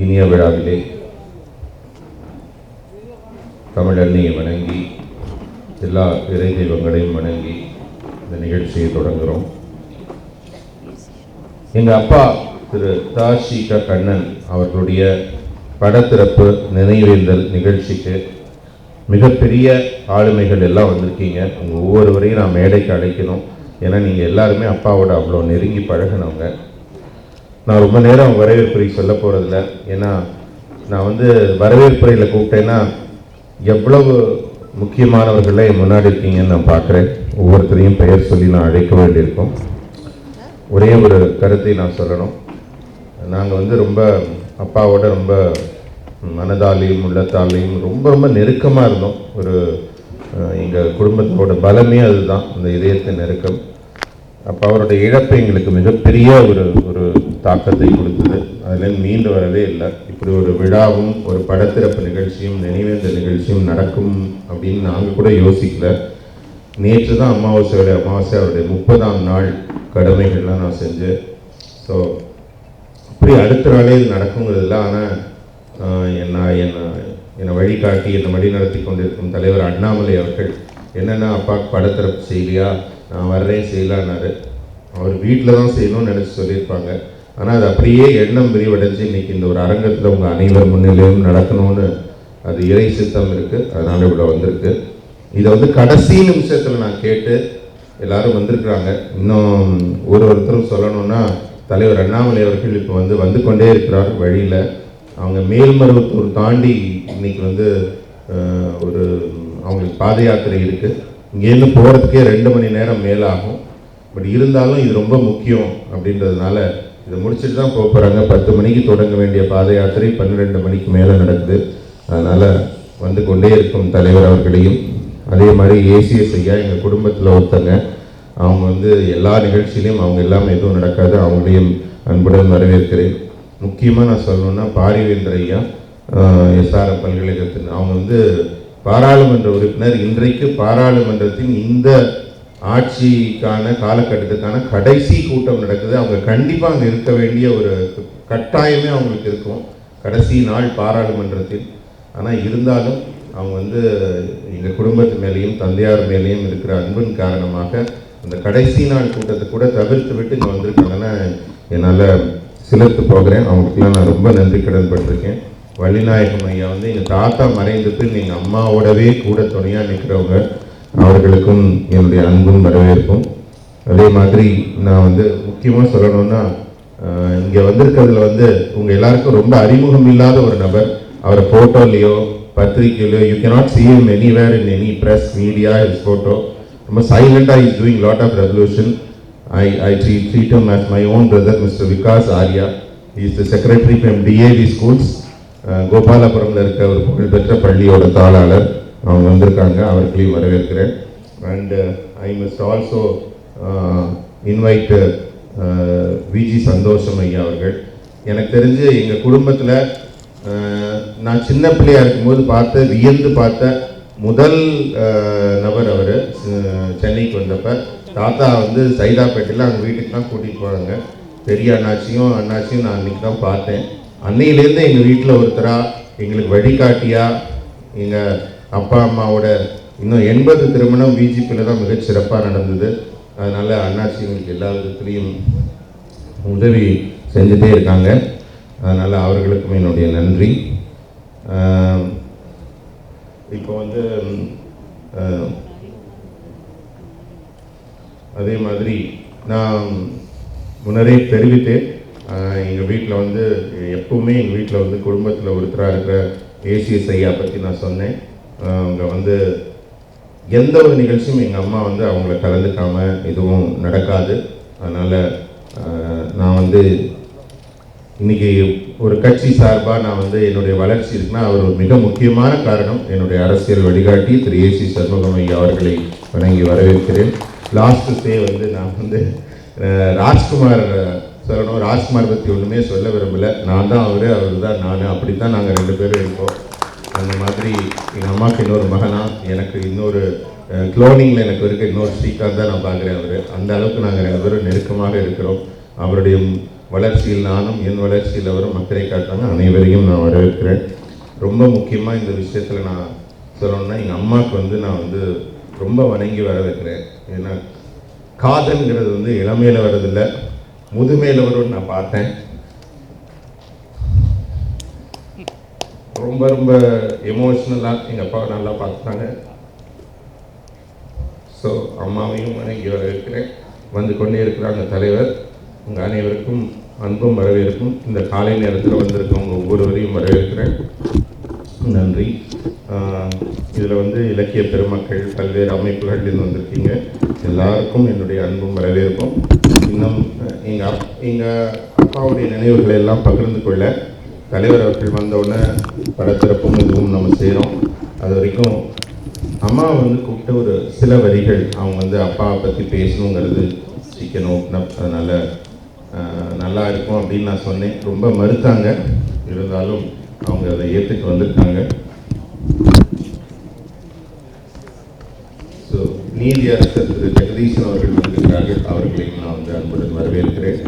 இனிய விழாவிலே தமிழன்னையை வணங்கி எல்லா இறை தெய்வங்களையும் வணங்கி இந்த நிகழ்ச்சியை தொடங்குகிறோம். எங்கள் அப்பா திரு தாஷிக கண்ணன் அவர்களுடைய படத்திறப்பு நினைவேந்தல் நிகழ்ச்சிக்கு மிகப்பெரிய ஆளுமைகள் எல்லாம் வந்திருக்கீங்க. உங்கள் ஒவ்வொருவரையும் நான் மேடைக்கு அழைக்கணும். ஏன்னா நீங்கள் எல்லாருமே அப்பாவோட அவ்வளோ நெருங்கி பழகினவங்க. நான் ரொம்ப நேரம் வரவேற்புரை சொல்ல போகிறதில்ல ஏன்னா நான் வந்து வரவேற்புரையில் கூப்பிட்டேன்னா எவ்வளவு முக்கியமானவர்களே முன்னாடி இருக்கீங்கன்னு நான் பார்க்குறேன். ஒவ்வொருத்தரையும் பெயர் சொல்லி நான் அழைக்க வேண்டியிருக்கும். ஒரே ஒரு கருத்தை நான் சொல்லணும். நாங்கள் வந்து ரொம்ப அப்பாவோட ரொம்ப மனதாலையும் உள்ளத்தாலையும் ரொம்ப ரொம்ப நெருக்கமாக இருந்தோம். ஒரு எங்கள் குடும்பத்தோட பலமே அதுதான். அந்த இதயத்தின் நெருக்கம். அப்போ அவரோட இழப்பு எங்களுக்கு மிகப்பெரிய ஒரு ஒரு தாக்கத்தை கொடுத்தது. அதில் மீண்டு வரவே இல்லை. இப்படி ஒரு விழாவும் ஒரு படத்திறப்பு நிகழ்ச்சியும் நினைவேந்த நிகழ்ச்சியும் நடக்கும் அப்படின்னு நாங்கள் கூட யோசிக்கல. நேற்று தான் அமாவாசையோடைய அமாவாசை அவருடைய முப்பதாம் நாள் கடமைகள்லாம் நான் செஞ்சேன். ஸோ அப்படி அடுத்த நாளே இது நடக்குங்கிறதுல ஆனால் என்ன என்னை என்னை வழிகாட்டி என்னை வழி நடத்தி கொண்டிருக்கும் தலைவர் அண்ணாமலை அவர்கள் என்னென்னா அப்பாவுக்கு படத்திறப்பு செய்யலையா? நான் வர்றேன் செய்யலான்னாரு அவர் வீட்டில் தான் செய்யணும்னு நினச்சி சொல்லியிருப்பாங்க. ஆனால் அது அப்படியே எண்ணம் விரிவடைஞ்சு இன்னைக்கு இந்த ஒரு அரங்கத்தில் உங்கள் அனைவர் முன்னிலையும் நடக்கணும்னு அது இறை சித்தம் இருக்குது அதனால் இவ்வளோ வந்திருக்கு. இதை வந்து கடைசி நிமிஷத்தில் நான் கேட்டு எல்லாரும் வந்திருக்கிறாங்க. இன்னும் ஒரு ஒருத்தரும் சொல்லணும்னா தலைவர் அண்ணாமலை அவர்கள் இப்போ வந்து வந்து கொண்டே இருக்கிறார் வழியில். அவங்க மேல்மருவத்தூர் தாண்டி இன்னைக்கு வந்து ஒரு அவங்களுக்கு பாத யாத்திரை இருக்குது இங்கேருந்து போகிறதுக்கே ரெண்டு மணி நேரம் மேலாகும். பட் இருந்தாலும் இது ரொம்ப முக்கியம் அப்படின்றதுனால இதை முடிச்சுட்டு தான் போக போகிறாங்க பத்து மணிக்கு தொடங்க வேண்டிய பாத யாத்திரை பன்னிரெண்டு மணிக்கு மேலே நடக்குது. அதனால் வந்து கொண்டே இருக்கும் தலைவர் அவர்களையும். அதே மாதிரி ஏசிஎஸ் ஐயா எங்கள் குடும்பத்தில் ஒருத்தங்க அவங்க வந்து எல்லா நிகழ்ச்சியிலையும் அவங்க எல்லாமே எதுவும் நடக்காது. அவங்களையும் அன்புடன் வரவேற்கிறேன். முக்கியமாக நான் சொல்லணுன்னா பாரிவேந்தர் ஐயா எஸ்ஆர்எம் பல்கலைக்கழகத்தின் அவங்க வந்து பாராளுமன்ற உறுப்பினர். இன்றைக்கு பாராளுமன்றத்தின் இந்த ஆட்சிக்கான காலகட்டத்துக்கான கடைசி கூட்டம் நடக்குது. அவங்க கண்டிப்பாக அங்கே இருக்க வேண்டிய ஒரு கட்டாயமே அவங்களுக்கு இருக்கும். கடைசி நாள் பாராளுமன்றத்தில். ஆனால் இருந்தாலும் அவங்க வந்து எங்கள் குடும்பத்து மேலேயும் தந்தையார் மேலேயும் இருக்கிற அன்பின் காரணமாக அந்த கடைசி நாள் கூட்டத்தை கூட தவிர்த்து விட்டு இங்கே வந்திருக்காங்கன்னா என்னால் சிலர்த்து போகிறேன். அவங்களுக்குலாம் நான் ரொம்ப நன்றி கடன் பட்டிருக்கேன். வள்ளிநாயகம் ஐயா வந்து எங்கள் தாத்தா மறைந்ததுக்கு எங்கள் அம்மாவோடவே கூட துணையாக நிற்கிறவங்க அவர்களுக்கும் என்னுடைய அன்பும் வரவேற்பும். அதே மாதிரி நான் வந்து முக்கியமாக சொல்லணும்னா இங்கே வந்திருக்கிறதுல வந்து உங்கள் எல்லாருக்கும் ரொம்ப அறிமுகம் இல்லாத ஒரு நபர். அவரை ஃபோட்டோலேயோ பத்திரிக்கையிலையோ you cannot see anywhere in any press media is photo ரொம்ப சைலண்டாக is doing lot of revolution I I tree treat him as my own brother mister Vikas Arya is the secretary from DAV schools கோபாலபுரம்ல இருக்க ஒரு புகழ்பெற்ற பள்ளியோட தாளாளர். அவங்க வந்திருக்காங்க அவர்களையும் வரவேற்கிறேன். And I must also invite Viji Santhosham ஐயா அவர்கள். எனக்கு தெரிஞ்சு எங்கள் குடும்பத்தில் uh, நான் சின்ன பிள்ளையாக இருக்கும்போது பார்த்த வியந்து பார்த்த முதல் uh, நபர் அவர் uh, சென்னைக்கு வந்தப்ப. தாத்தா வந்து சைதாப்பேட்டையில் அவங்க வீட்டுக்கு தான் கூட்டிகிட்டு போனாங்க. பெரிய அண்ணாச்சியும் அண்ணாச்சியும் நான் அன்றைக்கி தான் பார்த்தேன். அன்னையிலேருந்து எங்கள் வீட்டில் ஒருத்தராக எங்களுக்கு வழிகாட்டியா எங்கள் அப்பா அம்மாவோட இன்னும் எண்பது திருமணம் பிஜேபியில் தான் மிகச் சிறப்பாக நடந்தது. அதனால் அண்ணாச்சி எங்களுக்கு எல்லா விதத்துலேயும் உதவி செஞ்சுட்டே இருக்காங்க. அதனால் அவர்களுக்கும் என்னுடைய நன்றி. இப்போ வந்து அதே மாதிரி நான் முன்னரே தெரிவித்தேன். எங்கள் வீட்டில் வந்து எப்பவுமே எங்கள் வீட்டில் வந்து குடும்பத்தில் ஒருத்தராக இருக்கிற ஏசிஎஸ் ஐயா பற்றி நான் சொன்னேன். அவங்க வந்து எந்த ஒரு நிகழ்ச்சியும் எங்கள் அம்மா வந்து அவங்கள கலந்துக்காமல் எதுவும் நடக்காது. அதனால் நான் வந்து இன்றைக்கி ஒரு கட்சி சார்பாக நான் வந்து என்னுடைய வளர்ச்சி இருக்குன்னா அவர் ஒரு மிக முக்கியமான காரணம். என்னுடைய அரசியல் வழிகாட்டி திரு ஏசி சண்முகம் ஐயா அவர்களை வணங்கி வரவேற்கிறேன். லாஸ்ட் ஸ்டே வந்து நான் வந்து ராஜ்குமார் சொல்லணும். ராஜ்குமார் பற்றி ஒன்றுமே சொல்ல விரும்பலை. நான் தான் அவர் அவர் தான் நான். அப்படி தான் நாங்கள் ரெண்டு பேரும் இருக்கோம். அந்த மாதிரி எங்கள் அம்மாவுக்கு இன்னொரு மகனா எனக்கு இன்னொரு குளோனிங்கில் எனக்கு இருக்க இன்னொரு ஸ்பீக்கர் தான் நான் பார்க்குறேன் அவர். அந்த அளவுக்கு நாங்கள் ரெண்டு பேரும் நெருக்கமாக இருக்கிறோம். அவருடைய வளர்ச்சியில் நானும் என் வளர்ச்சியில் அவரும் மக்களை காட்டுறாங்க அனைவரையும் நான் வரவேற்கிறேன். ரொம்ப முக்கியமாக இந்த விஷயத்தில் நான் சொல்லணும்னா எங்கள் அம்மாவுக்கு வந்து நான் வந்து ரொம்ப வணங்கி வரவேற்கிறேன். ஏன்னா காதல்ங்கிறது வந்து இளமையில் வரதில்லை முதுமையில் வரும்னு நான் பார்த்தேன். ரொம்ப ரொம்ப எமோஷ்னலாக எங்கள் அப்பாவை நல்லா பார்த்துட்டாங்க. ஸோ அம்மாவையும் வணங்கி வரவேற்கிறேன். வந்து கொண்டே இருக்கிறாங்க தலைவர். உங்கள் அனைவருக்கும் அன்பும் வரவேற்கும் இந்த காலை நேரத்தில் வந்திருக்கவங்க ஒவ்வொருவரையும் வரவேற்கிறேன். நன்றி. இதில் வந்து இலக்கிய பெருமக்கள் பல்வேறு அமைப்புகள்லேருந்து வந்திருக்கீங்க. எல்லாருக்கும் என்னுடைய அன்பும் வரவேற்பும். இன்னும் எங்கள் அப் எங்கள் அப்பாவுடைய நினைவுகளை எல்லாம் பகிர்ந்து கொள்ள தலைவர் அவர்கள் வந்தவுடனே படத்திறப்பும் இதுவும் நம்ம செய்கிறோம் அது வரைக்கும் அம்மா வந்து கூப்பிட்ட ஒரு சில வரிகள் அவங்க வந்து அப்பாவை பற்றி பேசணுங்கிறது சிக்கணும். அதனால் நல்லா இருக்கும் அப்படின்னு நான் சொன்னேன். ரொம்ப மறுத்தாங்க. இருந்தாலும் அவங்க அதை ஏற்றுட்டு வந்திருக்காங்க. ஸோ நீதி அரசர் திரு ஜெகதீசன் அவர்கள் வந்திருக்கிறார்கள். அவர்களையும் நான் வந்து அன்புடன் வரவேற்கிறேன்.